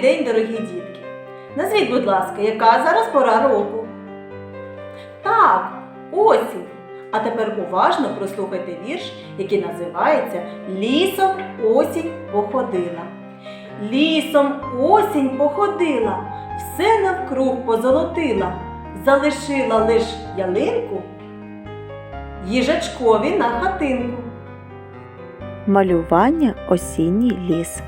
день, дорогі дітки. Назвіть, будь ласка, яка зараз пора року? Так, осінь. А тепер уважно прослухайте вірш, який називається Лісом осінь походила. Лісом осінь походила, все навкруг позолотила, залишила лиш ялинку, їжачкові на хатинку. Малювання осінній ліс.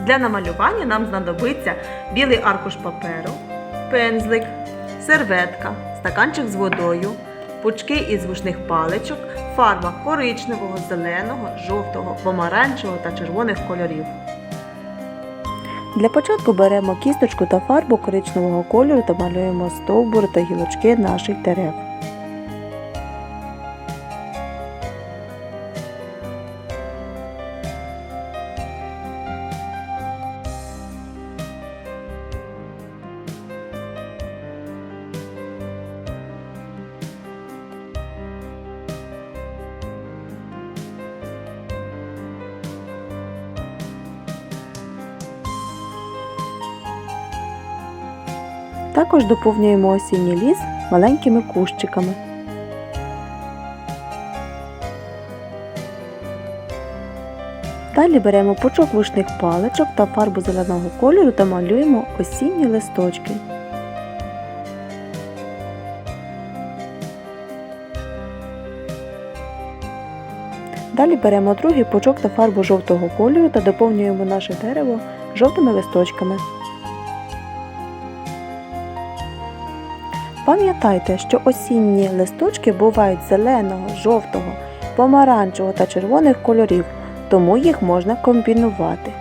Для намалювання нам знадобиться білий аркуш паперу, пензлик, серветка, стаканчик з водою, пучки із вушних паличок, фарба коричневого, зеленого, жовтого, помаранчевого та червоних кольорів. Для початку беремо кісточку та фарбу коричневого кольору та малюємо стовбури та гілочки наших дерев. Також доповнюємо осінній ліс маленькими кущиками. Далі беремо пучок вишних паличок та фарбу зеленого кольору та малюємо осінні листочки. Далі беремо другий пучок та фарбу жовтого кольору та доповнюємо наше дерево жовтими листочками. Пам'ятайте, що осінні листочки бувають зеленого, жовтого, помаранчевого та червоних кольорів, тому їх можна комбінувати.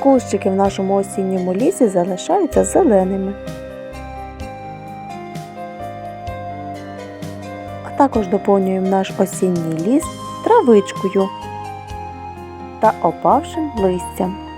Кущики в нашому осінньому лісі залишаються зеленими. А також доповнюємо наш осінній ліс травичкою та опавшим листям.